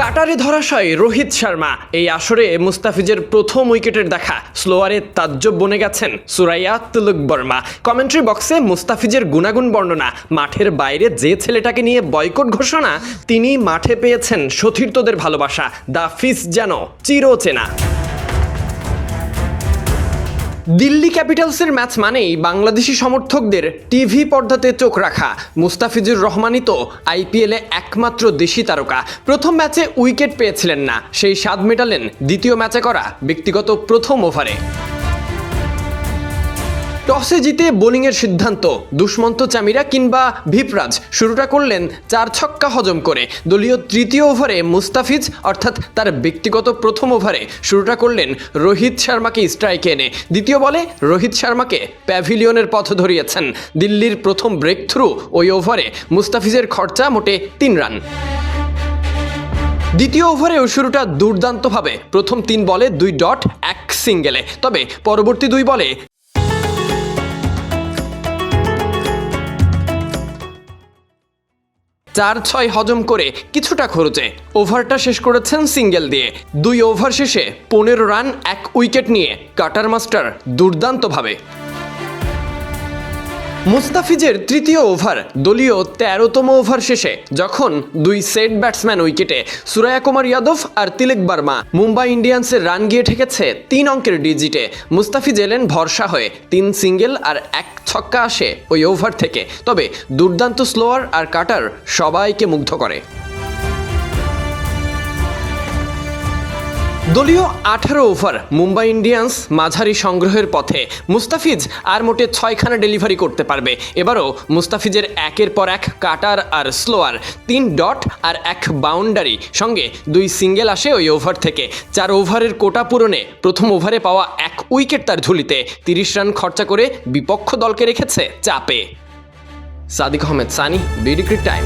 কাটারে ধরাশয় রোহিত শর্মা। এই আসরে মুস্তাফিজের প্রথম উইকেটের দেখা। স্লোয়ারে তাজ্জব বনে গেছেন সুরাইয়া তুলুক বর্মা। কমেন্ট্রি বক্সে মুস্তাফিজের গুণাগুণ বর্ণনা। মাঠের বাইরে যে ছেলেটাকে নিয়ে বয়কট ঘোষণা তিনি মাঠে পেয়েছেন সতীর্থদের ভালোবাসা। দা ফিস যেন চিরচেনা। দিল্লি ক্যাপিটালসের ম্যাচ মানেই বাংলাদেশি সমর্থকদের টিভি পর্দাতে চোখ রাখা। মুস্তাফিজুর রহমানই তো আইপিএলে একমাত্র দেশি তারকা। প্রথম ম্যাচে উইকেট পেয়েছিলেন না, সেই স্বাদ মেটালেন দ্বিতীয় ম্যাচে করা ব্যক্তিগত প্রথম ওভারে। টসে জিতে বোলিংয়ের সিদ্ধান্ত। দুষ্মন্ত চামিরা কিংবা ভিপরাজ। শুরুটা করলেন চার ছক্কা হজম করে। দলীয় তৃতীয় ওভারে মুস্তাফিজ, অর্থাৎ তার ব্যক্তিগত প্রথম ওভারে। শুরুটা করলেন রোহিত শর্মাকে স্ট্রাইকে এনে। দ্বিতীয় বলে রোহিত শর্মাকে প্যাভিলিয়নের পথ ধরিয়েছেন। দিল্লির প্রথম ব্রেক থ্রু ওই ওভারে মুস্তাফিজের খরচা মোটে তিন রান। দ্বিতীয় ওভারেও শুরুটা দুর্দান্তভাবে। প্রথম তিন বলে দুই ডট, এক সিঙ্গেলে। তবে পরবর্তী দুই বলে চার ছয় হজম করে কিছুটা খরচে ওভারটা শেষ করেছেন সিঙ্গেল দিয়ে। দুই ওভার শেষে পনেরো রান, এক উইকেট নিয়ে কাটার মাস্টার দুর্দান্তভাবে। মুস্তাফিজের তৃতীয় ওভার, দলীয় তেরোতম ওভার শেষে, যখন দুই সেট ব্যাটসম্যান উইকেটে সুরায়া কুমার যাদব আর তিলেক বার্মা মুম্বাই ইন্ডিয়ান্সের রান গিয়ে ঠেকেছে তিন অঙ্কের ডিজিটে, মুস্তাফিজ এলেন ভরসা হয়ে, তিন সিঙ্গেল আর এক ছক্কা আসে ওই ওভার থেকে। তবে দুর্দান্ত স্লোয়ার আর কাটার সবাইকে মুগ্ধ করে। দলীয় আঠারো ওভার মুম্বাই ইন্ডিয়ান্স মাঝারি সংগ্রহের পথে মুস্তাফিজ আর মোটে ছয়খানা ডেলিভারি করতে পারবে। এবারও মুস্তাফিজের একের পর এক কাটার আর স্লোয়ার, তিন ডট আর এক বাউন্ডারি, সঙ্গে দুই সিঙ্গেল আসে ওই ওভার থেকে। চার ওভারের কোটা পূরণে প্রথম ওভারে পাওয়া এক উইকেট তার ঝুলিতে তিরিশ রান খরচা করে বিপক্ষ দলকে রেখেছে চাপে। Sadiq Ahmed, Sunny, BDCric time.